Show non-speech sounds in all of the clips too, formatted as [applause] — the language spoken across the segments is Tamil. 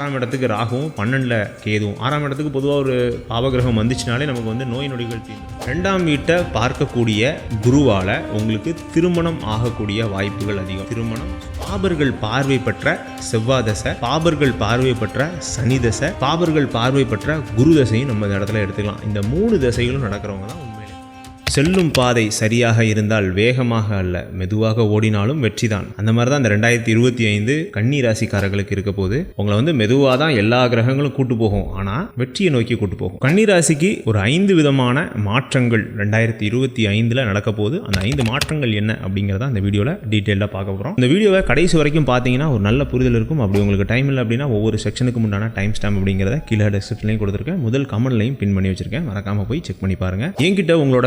ஆறாம் இடத்துக்கு ராகுவும் பன்னெண்டில் கேதுவும். ஆறாம் இடத்துக்கு பொதுவாக ஒரு பாவகிரகம் வந்துச்சுனாலே நமக்கு வந்து நோய் நொடிகள் தீர்ந்து ரெண்டாம் வீட்டை பார்க்கக்கூடிய குருவால் உங்களுக்கு திருமணம் ஆகக்கூடிய வாய்ப்புகள் அதிகம். திருமணம் பாபர்கள் பார்வை பெற்ற செவ்வாய் தசை பாபர்கள் பார்வை பெற்ற சனி தசை பாபர்கள் பார்வை பெற்ற குரு தசையும் நம்ம இந்த இடத்துல எடுத்துக்கலாம். இந்த மூணு தசைகளும் நடக்கிறவங்க தான் செல்லும் பாதை சரியாக இருந்தால் வேகமாக அல்ல. மெதுவாக ஓடினாலும் வெற்றி தான் அந்த மாதிரி தான் இந்த ரெண்டாயிரத்தி இருபத்தி ஐந்து கன்னி ராசிக்காரர்களுக்கு இருக்க போது உங்களை வந்து மெதுவாக தான் எல்லா கிரகங்களும் கூட்டு போகும். ஆனால் வெற்றியை நோக்கி கூட்டு போகும். கன்னி ராசிக்கு ஒரு ஐந்து விதமான மாற்றங்கள் ரெண்டாயிரத்தி இருபத்தி ஐந்தில் நடக்க போது அந்த ஐந்து மாற்றங்கள் என்ன அப்படிங்கிறத அந்த வீடியோவில் டீட்டெயிலாக பார்க்க போகிறோம் இந்த வீடியோவை கடைசி வரைக்கும் பார்த்தீங்கன்னா ஒரு நல்ல புரிதல் இருக்கும். அப்படி உங்களுக்கு டைம் இல்லை அப்படின்னா ஒவ்வொரு செக்ஷனுக்கு முன்னான டைம் ஸ்டாம்ப் அப்படிங்கிறத கீழே டெஸ்கிரிப்ஷன்லையும் கொடுத்துருக்கேன். முதல் கமெண்ட்லையும் பின் பண்ணி வச்சிருக்கேன். மறக்காமல் போய் செக் பண்ணி பாருங்கள் என்கிட்ட உங்களோட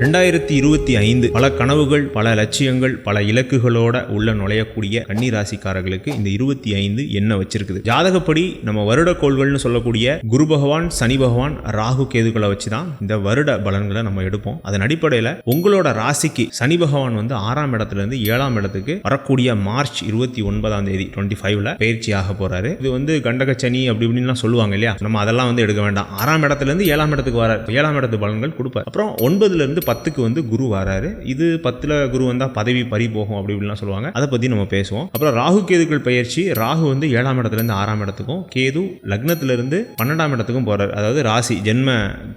ரெண்டாயிரத்தி இருபத்தி ஐந்து பல கனவுகள் பல லட்சியங்கள் பல இலக்குகளோட உள்ள நுழையக்கூடிய கன்னி ராசிக்காரர்களுக்கு இந்த இருபத்தி ஐந்து என்ன வச்சிருக்குது? ஜாதகப்படி நம்ம வருட கோள்கள்னு சொல்லக்கூடிய குரு பகவான் சனி பகவான் ராகு கேதுகளை வச்சு தான் இந்த வருட பலன்களை நம்ம எடுப்போம். அதன் அடிப்படையில் உங்களோட ராசிக்கு சனி பகவான் வந்து ஆறாம் இடத்துல இருந்து ஏழாம் இடத்துக்கு வரக்கூடிய மார்ச் இருபத்தி ஒன்பதாம் தேதி டுவெண்ட்டி ஃபைவ்ல பயிற்சி ஆக போறாரு. இது வந்து கண்டக சனி அப்படி இப்படின்லாம் சொல்லுவாங்க இல்லையா? நம்ம அதெல்லாம் வந்து எடுக்க வேண்டாம். ஆறாம் இடத்துல இருந்து ஏழாம் இடத்துக்கு வர ஏழாம் இடத்து பலன்கள் கொடுப்பார். அப்புறம் ஒன்பதுல இருந்து பத்துக்கு வந்து குரு வராரு. இது பத்துல குரு வந்தா பதவி பறி போகும் அப்படி இப்படிலாம் சொல்லுவாங்க. அதை பத்தி நம்ம பேசுவோம். அப்புறம் ராகு கேதுக்கள் பயிற்சி ராகு வந்து ஏழாம் இடத்துல இருந்து ஆறாம் இடத்துக்கும் கேது லக்னத்துல இருந்து பன்னெண்டாம் இடத்துக்கும் போகிறார் அதாவது ராசி ஜென்ம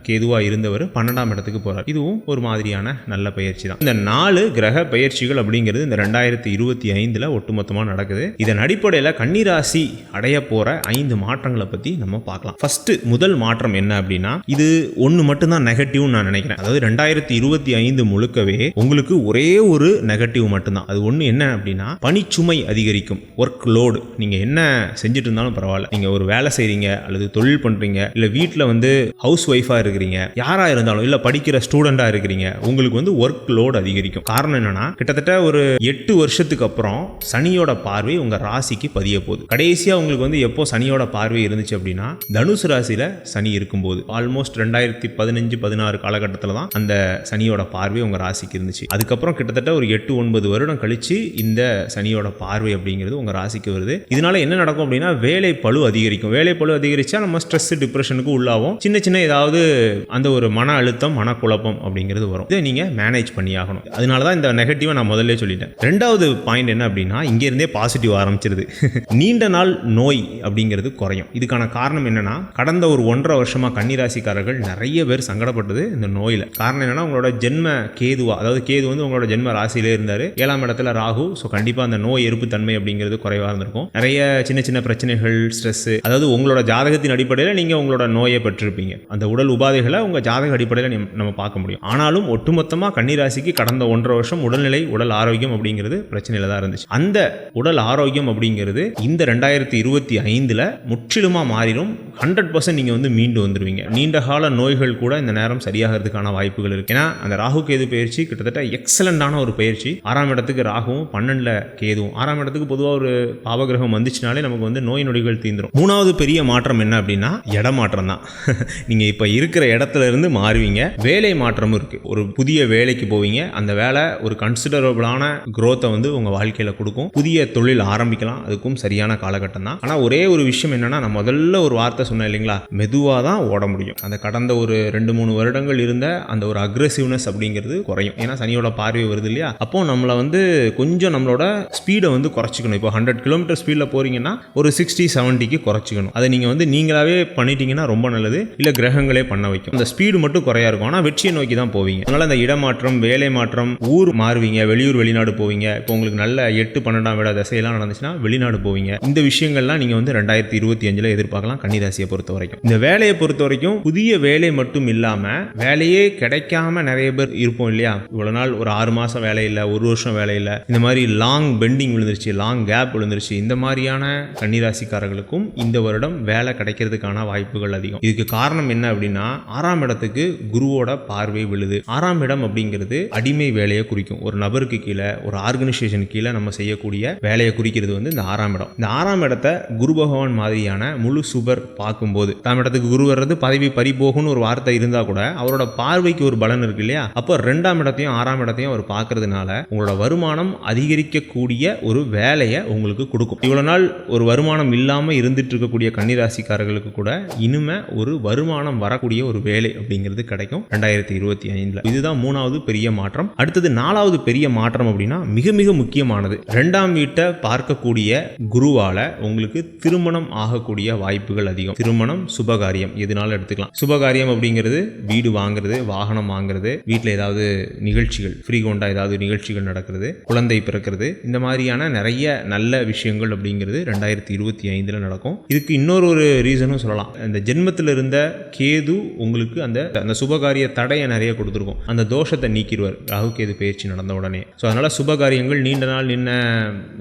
கேதுவா இருந்தவர் பன்னெண்டாம் இடத்துக்கு போறார். இதுவும் ஒரு மாதிரியான நல்ல பயிற்சி தான். இந்த நாலு கிரக பயிற்சிகள் அப்படிங்கிறது இந்த ரெண்டாயிரத்தி இருபத்தி ஐந்துல ஒட்டுமொத்தமா நடக்குது. இதன் அடிப்படையில் கன்னிராசி அடைய போற ஐந்து மாற்றங்களை பத்தி நம்ம பார்க்கலாம். ஃபர்ஸ்ட் முதல் மாற்றம் என்ன அப்படின்னா இது ஒன்று மட்டும்தான் நெகட்டிவ்னு நான் நினைக்கிறேன். அதாவது ரெண்டாயிரத்தி இருபத்தி ஐந்து முழுக்கவே உங்களுக்கு ஒரே ஒரு நெகட்டிவ் மட்டும்தான். அது ஒன்று என்ன அப்படின்னா பணிச்சுமை அதிகரிக்கும். ஒர்க் லோடு நீங்கள் என்ன செஞ்சுட்டு இருந்தாலும் பரவாயில்ல. நீங்கள் ஒரு வேலை செய்கிறீங்க அல்லது தொழில் பண்ணுறீங்க இல்லை வீட்டில் வந்து ஹவுஸ் ஒய்ஃபாக இருக்கிறீங்க யாராக இருந்தாலும் இல்லை படிக்கிற ஸ்டூடெண்ட்டாக இருக்கிறீங்க உங்களுக்கு வந்து ஒர்க் லோடு அதிகரிக்கும். காரணம் என்னன்னா கிட்டத்தட்ட ஒரு எட்டு வருஷத்துக்கு அப்புறம் சனியோட பார்வை உங்கள் ராசிக்கு பதிய போகுது. கடைசியாக உங்களுக்கு வந்து எப்போ சனியோட பார்வை இருந்துச்சு அப்படின்னா தனுசு ராசியில் சனி இருக்கும்போது. ஆல்மோஸ்ட் ரெண்டாயிரத்தி பதினஞ்சு பதினாறு காலகட்டத்தில் தான் அந்த சனியோட பார்வை உங்கள் ராசிக்கு இருந்துச்சு. அதுக்கப்புறம் கிட்டத்தட்ட ஒரு எட்டு ஒன்பது வருடம் கழித்து இந்த சனியோட பார்வை அப்படிங்கிறது உங்கள் ராசிக்கு வருது. இதனால என்ன நடக்கும் அப்படின்னா வேலை பழு அதிகரிக்கும். வேலை பழு அதிகரிச்சா நம்ம ஸ்ட்ரெஸ் டிப்ரெஷனுக்கு உள்ளாகும் சின்ன சின்ன ஏதாவது அந்த ஒரு மன அழுத்தம் மனக்குழப்பம் அப்படிங்கிறது வரும். இதை நீங்கள் மேனேஜ் பண்ணி ஆகணும் அதனால தான் இந்த நெகட்டிவை நான் முதல்ல சொல்லிட்டேன். ரெண்டாவது பாயிண்ட் என்ன அப்படின்னா இங்கேருந்தே பாசிட்டிவ் ஆரம்பிச்சிருது. [laughs] நீண்ட நாள் நோய் அப்படிங்கிறது குறையும். இதுக்கான காரணம் என்னன்னா கடந்த ஒரு ஒன்றரை வருஷமாக கன்னிராசிக்காரர்கள் நிறைய பேர் சங்கடப்பட்டது இந்த நோயில். காரணம் என்னன்னா உங்களோட ஜென்ம கேதுவா அதாவது கேது வந்து உங்களோட ஜென்ம ராசியிலே இருந்தார். ஏழாம் இடத்துல ராகு ஸோ கண்டிப்பாக அந்த நோய் எதிர்ப்பு தன்மை அப்படிங்கிறது குறைவாக இருந்திருக்கும். நிறைய சின்ன சின்ன பிரச்சனைகள் ஸ்ட்ரெஸ் அதாவது உங்களோட ஜாதகத்தின் அடிப்படையில் நீங்கள் உங்களோட நோயை பெற்றிருப்பீங்க. அந்த உடல் உபாதைகளை உங்கள் ஜாதக அடிப்படையில் நீ- நம்ம பார்க்க முடியும். ஆனாலும் ஒட்டுமொத்தமாக கன்னிராசிக்கு கடந்த ஒன்றரை வருஷம் உடல்நிலை உடல் ஆரோக்கியம் அப்படிங்கிறது பிரச்சனையில் தான் இருந்துச்சு. அந்த உடல் ஆரோக்கியம் அப்படிங்கிறது இந்த ரெண்டாயிரத்தி இருபத்தி ஐந்தில் முற்றிலுமாக மாறிடும். ஹண்ட்ரட் பர்சன்ட் நீங்கள் வந்து மீண்டு வந்துடுவீங்க நீண்ட கால நோய்கள் கூட இந்த நேரம் சரியாகிறதுக்கான வாய்ப்புகள் இருக்கு. ஏன்னா அந்த ராகு கேது பயிற்சி கிட்டத்தட்ட எக்ஸலண்டான ஒரு பயிற்சி. ஆறாம் இடத்துக்கு ராகுவும் பன்னெண்டில் கேதுவும். ஆறாம் இடத்துக்கு பொதுவாக ஒரு பாவகிரகம் வந்துச்சுனாலே நமக்கு வந்து நோய் நொடிகள் தீந்துடும் மூணாவது பெரிய மாற்றம் என்ன அப்படின்னா இடமாற்றம் தான். [laughs] நீங்கள் இப்போ இருக்கிற இடத்துல இருந்து மாறுவீங்க. வேலை மாற்றமும் இருக்குது ஒரு புதிய வேலைக்கு போவீங்க. அந்த வேலை ஒரு கன்சிடரபிளான குரோத்தை வந்து உங்கள் வாழ்க்கையில் கொடுக்கும். புதிய தொழில் ஆரம்பிக்கலாம். அதுக்கும் சரியான காலகட்டம் தான். ஆனால் ஒரே ஒரு விஷயம் என்னன்னா நான் முதல்ல ஒரு வார்த்தை சொன்னேன் இல்லைங்களா? மெதுவாக தான் ஓட முடியும். அந்த கடந்த ஒரு ரெண்டு மூணு வருடங்கள் இருந்த அந்த ஒரு அக்ரெசிவ்னஸ் அப்படிங்கிறது குறையும். ஏன்னா சனியோட பார்வை வருது இல்லையா? அப்போ நம்மளை வந்து கொஞ்சம் நம்மளோட ஸ்பீடை வந்து குறைச்சிக்கணும். இப்போ ஹண்ட்ரட் கிலோமீட்டர் ஸ்பீடில் போறீங்கன்னா ஒரு சிக்ஸ்டி செவன்ட்டிக்கு குறைச்சிக்கணும். அதை நீங்கள் வந்து நீங்களாவே பண்ணிட்டீங்கன்னா ரொம்ப நல்லது. இல்லை கிரகங்களே பண்ண வைக்கும். அந்த ஸ்பீடு மட்டும் குறையா இருக்கும். ஆனால் வெற்றியை நோக்கி தான் போவீங்க. அதனால அந்த இடமாற்றம் வேலை மாற்றம் ஊர் மாறுவீங்க வெளியூர் வெளிநாடு போவீங்க. இப்போ உங்களுக்கு நல்ல எட்டு பன்னெண்டாம் விட திசையெல்லாம் நடந்துச்சுன்னா வெளிநாடு போவீங்க. இந்த விஷயங்கள்லாம் நீங்கள் வந்து ரெண்டாயிரத்தி இருபத்தி அஞ்சில் எதிர்பார்க்கலாம். கன்னிராசியை பொறுத்த வரைக்கும் இந்த வேலையை பொறுத்த வரைக்கும் புதிய வேலை மட்டும் இல்லாமல் வேலையே கிடைக்காம நிறைய பேர் இருப்போம் இல்லையா? இவ்வளோ நாள் ஒரு ஆறு மாதம் வேலையில் ஒரு வருஷம் வேலையில் இந்த மாதிரி லாங் பெண்டிங் விழுந்துருச்சு லாங் கேப் விழுந்துருச்சு. இந்த மாதிரியான கன்னிராசிக்காரர்களுக்கும் இந்த வருடம் வேலை கிடைக்கிறதுக்கான வாய்ப்புகள் அதிகம். இதுக்கு காரணம் என்ன அப்படின்னா ஆறாம் இடத்துக்கு குருவோட பார்வை விழுது. ஆறாம் இடம் அப்படிங்கிறது அடிமை வேலையை குறிக்கும். ஒரு நபருக்கு கீழே ஒரு ஆர்கனைசேஷன் கீழே நம்ம செய்யக்கூடிய வேலையை குறிக்கிறது வந்து இந்த ஆறாம் இடம். இந்த ஆறாம் இடத்தை குரு பகவான் மாதிரியான முழு சுபர் பார்க்கும்போது தாம் இடத்துக்கு குரு வர்றது பதவி பறிபோகும்னு ஒரு வார்த்தை இருந்தால் கூட அவரோட பார்வைக்கு ஒரு பலன் இருக்கு. இல்லையா? அப்போ ரெண்டாம் இடத்தையும் ஆறாம் இடத்தையும் அவர் பார்க்கறதுனால உங்களோட வருமானம் அதிகரிக்கக்கூடிய ஒரு வேலையை உங்களுக்கு கொடுக்கும். இவ்வளவு நாள் ஒரு வருமானம் இல்லாம இருந்துட்டு இருக்கக்கூடிய கன்னிராசிக்காரர்களுக்கு கூட இனிமே ஒரு வருமானம் வரக்கூடிய ஒரு வேலை அப்படிங்கிறது கிடைக்கும் ரெண்டாயிரத்தி இருபத்தி ஐந்துல. இதுதான் மூணாவது பெரிய மாற்றம். அடுத்தது நாலாவது பெரிய மாற்றம் அப்படின்னா மிக மிக முக்கியமானது. ரெண்டாம் வீட்டை பார்க்கக்கூடிய குருவால உங்களுக்கு திருமணம் ஆகக்கூடிய வாய்ப்புகள் அதிகம். திருமணம் சுபகாரியம். எதுனாலும் எடுத்துக்கலாம். சுபகாரியம் அப்படிங்கிறது வீடு வாங்குறது வாகனம் வாங்குறது நடக்கிறது. வீட்டில் ஏதாவது நிகழ்ச்சிகள் ஃப்ரீகோண்டா ஏதாவது நிகழ்ச்சிகள் நடக்கிறது குழந்தை பிறக்கிறது. இந்த மாதிரியான நிறைய நல்ல விஷயங்கள் அப்படிங்கிறது ரெண்டாயிரத்தி இருபத்தி ஐந்தில் நடக்கும். இதுக்கு இன்னொரு ஒரு ரீசனும் சொல்லலாம். அந்த ஜென்மத்தில் இருந்த கேது உங்களுக்கு அந்த அந்த சுபகாரிய தடையை நிறைய கொடுத்துருக்கும். அந்த தோஷத்தை நீக்கிடுவார். ராகு கேது பயிற்சி நடந்த உடனே. ஸோ அதனால் சுபகாரியங்கள் நீண்ட நாள் நின்ன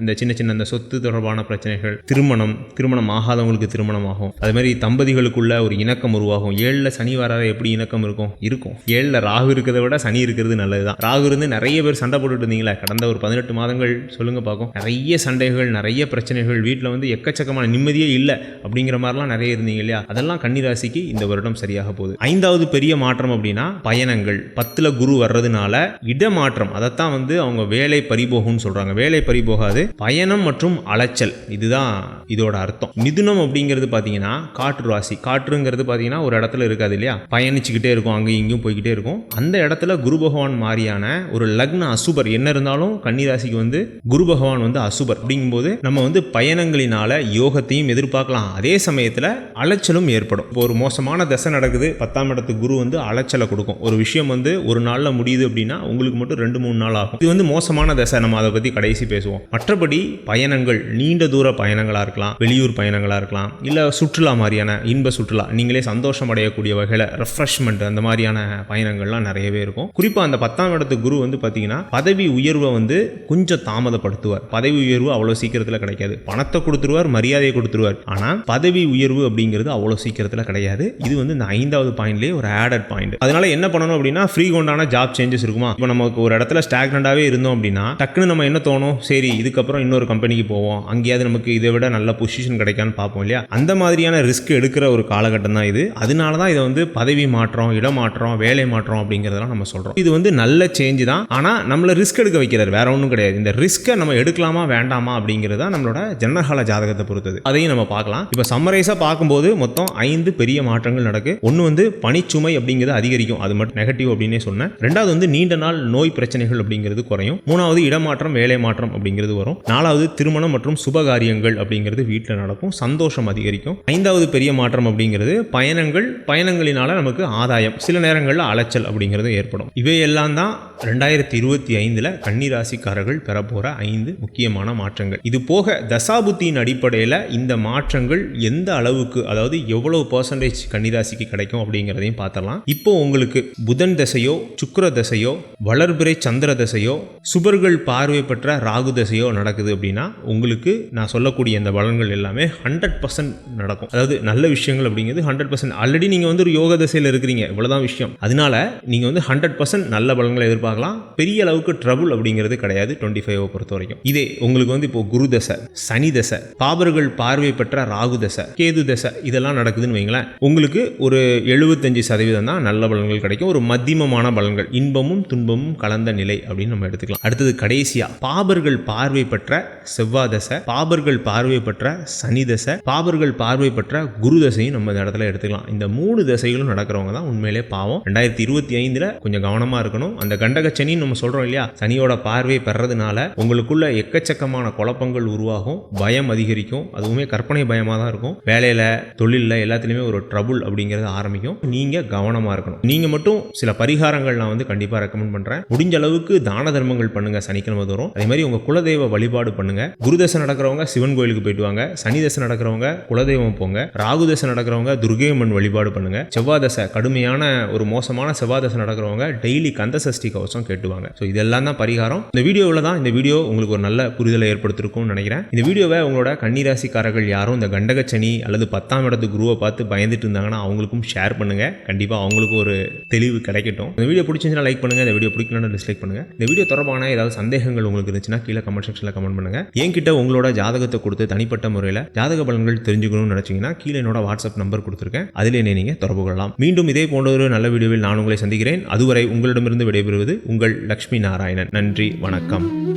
இந்த சின்ன சின்ன அந்த சொத்து தொடர்பான பிரச்சனைகள் திருமணம் திருமணம் ஆகாதவங்களுக்கு திருமணம் ஆகும் அது மாதிரி தம்பதிகளுக்குள்ள ஒரு இணக்கம் உருவாகும். ஏழில் சனி வராத எப்படி இணக்கம் இருக்கும்? இருக்கும். ஏழில் ராகு இருக்கிறத விட சனி இருக்கிறது நல்லது தான் ராகு இருந்து நிறைய பேர் சண்டை போட்டுட்டு இருந்தீங்களா கடந்த ஒரு பதினெட்டு மாதங்கள் சொல்லுங்க பார்க்கும் நிறைய சண்டைகள் நிறைய பிரச்சனைகள் வீட்டில் வந்து எக்கச்சக்கமான நிம்மதியே இல்லை அப்படிங்கிற மாதிரிலாம் நிறைய இருந்தீங்க இல்லையா? அதெல்லாம் கன்னிராசிக்கு இந்த வருடம் சரியாக போகுது. ஐந்தாவது பெரிய மாற்றம் அப்படின்னா பயணங்கள். பத்தில் குரு வர்றதுனால இடமாற்றம். அதைத்தான் வந்து அவங்க வேலை பறிபோகும்னு சொல்றாங்க. வேலை பறிபோகாது பயணம் மற்றும் அலைச்சல். இதுதான் இதோட அர்த்தம். மிதுனம் அப்படிங்கிறது பார்த்தீங்கன்னா காற்று ராசி. காற்றுங்கிறது பார்த்தீங்கன்னா ஒரு இடத்துல இருக்காது இல்லையா? பயணிச்சுக்கிட்டே இருக்கும் அங்கேயும் இங்கேயும் போய்கிட்டே இருக்கும். அந்த இடத்துல குரு பகவான் மாதிரியான ஒரு லக்ன அசுபர். என்ன இருந்தாலும் கன்னிராசிக்கு வந்து குரு பகவான் வந்து அசுபர். அப்படிங்கும்போது நம்ம வந்து பயணங்களினால யோகத்தையும் எதிர்பார்க்கலாம். அதே சமயத்தில் அலைச்சலும் ஏற்படும். இப்போ ஒரு மோசமான தசை நடக்குது. பத்தாம் இடத்து குரு வந்து அலைச்சலை கொடுக்கும். ஒரு விஷயம் வந்து ஒரு நாளில் முடியுது அப்படின்னா உங்களுக்கு மட்டும் ரெண்டு மூணு நாள் ஆகும். இது வந்து மோசமான தசை. நம்ம அதை பற்றி கடைசி பேசுவோம். மற்றபடி பயணங்கள் நீண்ட தூர பயணங்களாக இருக்கலாம். வெளியூர் பயணங்களாக இருக்கலாம். இல்லை சுற்றுலா மாதிரியான இன்ப சுற்றுலா. நீங்களே சந்தோஷம் அடையக்கூடிய வகையில் ரெஃப்ரெஷ்மெண்ட் அந்த மாதிரியான பயணங்கள்லாம் நிறையவே இருக்கும். குறிப்பாக அந்த பத்தாம் இடத்து குரு வந்து பார்த்தீங்கன்னா பதவி உயர்வை வந்து கொஞ்சம் தாமதப்படுத்துவார். பதவி உயர்வு அவ்வளோ சீக்கிரத்தில் கிடைக்காது. பணத்தை கொடுத்துருவார் மரியாதையை கொடுத்துருவார். ஆனால் பதவி உயர்வு அப்படிங்கிறது அவ்வளோ சீக்கிரத்தில் கிடையாது. இது வந்து இந்த ஐந்தாவது பாயிண்ட்லேயே ஒரு ஆடட் பாயிண்ட் அதனால என்ன பண்ணணும் அப்படின்னா ஃப்ரீ கொண்டான ஜாப் சேஞ்சஸ் இருக்குமா? இப்போ நமக்கு ஒரு இடத்துல ஸ்டாக்னண்டாகவே இருந்தோம் அப்படின்னா டக்குன்னு நம்ம என்ன தோணும்? சரி இதுக்கப்புறம் இன்னொரு கம்பெனிக்கு போவோம். அங்கேயாவது நமக்கு இதை விட நல்ல பொசிஷன் கிடைக்கான்னு பார்ப்போம் இல்லையா? அந்த மாதிரியான ரிஸ்க் எடுக்கிற ஒரு காலகட்டம் தான் இது. அதனால தான் இதை வந்து பதவி மாற்றம் இடமாற்றம் வேலை மாற்றம் அப்படிங்கிறதெல்லாம் நம்ம சொல்கிறோம் இது வந்து நல்ல சேஞ்ச் தான். ஆனால் நம்மளை ரிஸ்க் எடுக்க வைக்கிறார். வேற ஒன்றும் கிடையாது. இந்த ரிஸ்க்கை நம்ம எடுக்கலாமா வேண்டாமா அப்படிங்கிறது தான் நம்மளோட ஜனனகால ஜாதகத்தை பொறுத்தது. அதையும் நம்ம பார்க்கலாம். இப்போ சம்மரைஸாக பார்க்கும்போது மொத்தம் ஐந்து பெரிய மாற்றங்கள் நடக்கு. ஒன்று வந்து பனிச்சுமை அப்படிங்கிறது அதிகரிக்கும். அது மட்டும் நெகட்டிவ் அப்படின்னே சொன்னேன். ரெண்டாவது வந்து நீண்ட நாள் நோய் பிரச்சனைகள் அப்படிங்கிறது குறையும். மூணாவது இடமாற்றம் வேலை மாற்றம் அப்படிங்கிறது வரும். நாலாவது திருமணம் மற்றும் சுபகாரியங்கள் அப்படிங்கிறது வீட்டில் நடக்கும். சந்தோஷம் அதிகரிக்கும். ஐந்தாவது பெரிய மாற்றம் அப்படிங்கிறது பயணங்கள். பயணங்களினால நமக்கு ஆதாயம். சில நேரங்களில் அலைச்சல் அப்படிங்கிறது ஏற்படும். இவையெல்லாம் தான் ரெண்டாயிரத்தி இருபத்தி ஐந்தில் கன்னிராசிக்காரர்கள் பெறப்போகிற ஐந்து முக்கியமான மாற்றங்கள். இது போக தசாபுத்தியின் அடிப்படையில் இந்த மாற்றங்கள் எந்த அளவுக்கு அதாவது எவ்வளவு பர்சன்டேஜ் கன்னிராசிக்கு கிடைக்கும் அப்படிங்கிறதையும் பார்த்தலாம் இப்போ உங்களுக்கு புதன் தசையோ சுக்கர தசையோ வளர்பிறை சந்திர தசையோ சுபர்கள் பார்வை பெற்ற ராகு தசையோ நடக்குது அப்படின்னா உங்களுக்கு நான் சொல்லக்கூடிய இந்த பலன்கள் எல்லாமே ஹண்ட்ரட் பர்சன்ட் நடக்கும். அதாவது நல்ல விஷயங்கள் அப்படிங்கிறது ஹண்ட்ரட் பர்சன்ட் ஆல்ரெடி நீங்கள் வந்து ஒரு யோக தசையில் இருக்கிறீங்க. இவ்வளோதான் விஷயம். அதனால நீங்கள் வந்து ஹண்ட்ரட் பர்சன்ட் நல்ல பலன்களை எதிர்பார்க்கலாம். பெரிய அளவுக்கு ட்ரபுள் அப்படிங்கிறது கிடையாது டுவெண்ட்டி ஃபைவ் பொறுத்த வரைக்கும். இதே உங்களுக்கு வந்து இப்போ குரு தசை சனி தசை பாபர்கள் பார்வை பெற்ற ராகு தசை கேது தசை இதெல்லாம் நடக்குதுன்னு வைங்களேன். உங்களுக்கு ஒரு எழுபத்தஞ்சு சதவீதம் தான் நல்ல பலன்கள் கிடைக்கும். ஒரு மத்தியமமான பலன்கள் இன்பமும் துன்பமும் கலந்த நிலை அப்படின்னு நம்ம எடுத்துக்கலாம். அடுத்தது கடைசியா பாபர்கள் பார்வை பெற்ற செவ்வாய் தசை பாபர்கள் பார்வை பெற்ற சனி தசை பாபர்கள் பார்வை பெற்ற குரு தசையும் நம்ம இந்த இடத்துல எடுத்துக்கலாம். இந்த மூணு தசைகளும் நடக்கிறவங்க தான் உண்மையிலே பாவம். ரெண்டாயிரத்தி இருபத்தி ஐந்து ஐந்துல கொஞ்சம் கவனமா இருக்கணும். அந்த கண்டக சனின்னு நம்ம சொல்றோம் இல்லையா? சனியோட பார்வை பெறதுனால உங்களுக்குள்ள எக்கச்சக்கமான குழப்பங்கள் உருவாகும். பயம் அதிகரிக்கும். அதுவுமே கற்பனை பயமாக தான் இருக்கும். வேலையில் தொழிலில் எல்லாத்துலேயுமே ஒரு ட்ரபுள் அப்படிங்கிறது ஆரம்பிக்கும். நீங்கள் கவனமாக இருக்கணும். நீங்கள் மட்டும் சில பரிகாரங்கள் நான் வந்து கண்டிப்பாக ரெக்கமெண்ட் பண்ணுறேன் முடிஞ்ச அளவுக்கு தான தர்மங்கள் பண்ணுங்கள் சனிக்கிழமை தோறும். அதே மாதிரி உங்கள் குலதெய்வ வழிபாடு பண்ணுங்கள் குருதசை நடக்கிறவங்க சிவன் கோயிலுக்கு போயிட்டு வாங்க. சனி தசை நடக்கிறவங்க குலதெய்வம் போங்க. ராகு தசை நடக்கிறவங்க துர்கையம்மன் வழிபாடு பண்ணுங்க. செவ்வாதசை கடுமையான ஒரு மோசமான செவ்வாதசை நடக்கிறவங்க டெய்லி கந்த சஷ்டி கவசம் கேட்டுவாங்க. ஸோ இதெல்லாம் தான் பரிகாரம். இந்த வீடியோவில் தான் இந்த வீடியோ உங்களுக்கு ஒரு நல்ல புரிதலை ஏற்படுத்திருக்கும்னு நினைக்கிறேன். இந்த வீடியோவை உங்களோட கன்னிராசிக்காரர்கள் யாரும் இந்த கண்டகச்சனி அல்லது பத்தாம் இடத்து குருவை பார்த்து பயந்துட்டு இருந்தாங்கன்னா அவங்களுக்கும் ஷேர் பண்ணுங்க. கண்டிப்பாக அவங்களுக்கும் ஒரு தெளிவு கிடைக்கட்டும். இந்த வீடியோ பிடிச்சிருந்துச்சுன்னா லைக் பண்ணுங்க. இந்த வீடியோ பிடிக்கலன்னா டிஸ்லைக் பண்ணுங்க. இந்த வீடியோ தொடர்பான ஏதாவது சந்தேகங்கள் உங்களுக்கு இருந்துச்சுன்னா கீழே கமெண்ட் செக்ஷனில் கமெண்ட் பண்ணுங்க. என்கிட்ட உங்களோட ஜாதகத்தை கொடுத்து தனிப்பட்ட முறையில் ஜாதக பலன்கள் தெரிஞ்சுக்கணும்னு நினச்சிங்கன்னா கீழே என்னோட வாட்ஸ்அப் நம்பர் கொடுத்துருக்கேன். அதில் என்ன நீங்கள் தொடர்பு கொள்ளலாம். மீண்டும் இதே போன்ற ஒரு நல்ல வீடியோவில் நான் உங்களை சந்திக்கிறேன். அதுவரை உங்களிடமிருந்து விடைபெறுவது உங்கள் லக்ஷ்மி நாராயணன். நன்றி வணக்கம்.